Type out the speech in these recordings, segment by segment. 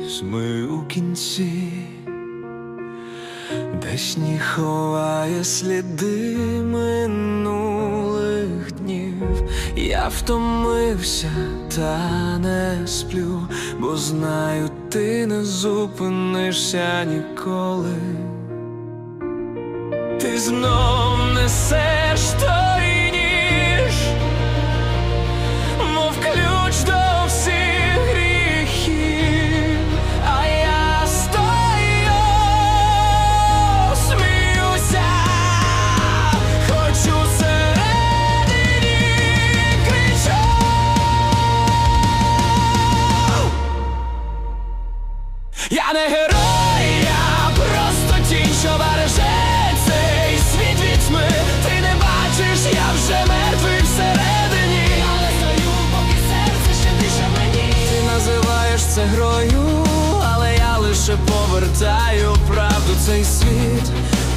Ось ми у кінці, де сніг ховає сліди минулих днів, я втомився, та не сплю, бо знаю, ти не зупинишся ніколи. Ти знов несеш той Я не герой, я просто тінь, що береже цей світ від тьми. Ти не бачиш, я вже мертвий всередині. Але стою, поки серце ще дише мені. Ти називаєш це грою, але я лише повертаю правду. Цей світ,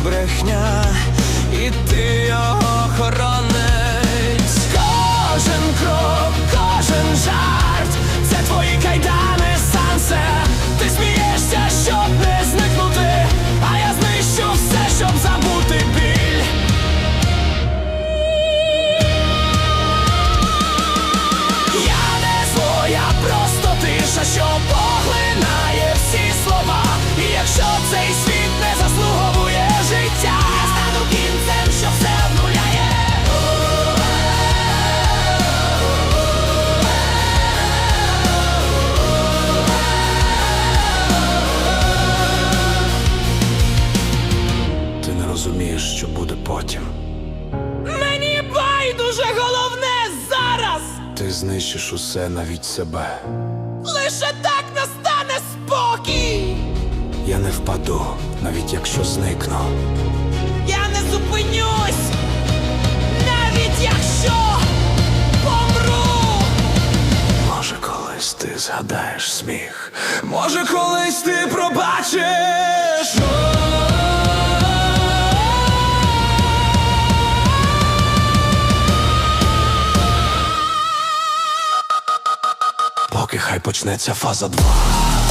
брехня, і ти його хоронець байдуже головне зараз. Ти знищиш усе навіть себе. Лише так настане спокій. Я не впаду, навіть якщо зникну. Я не зупинюсь, навіть якщо помру. Може, колись ти згадаєш сміх. Може, колись ти пробачиш. Хай почнеться фаза 2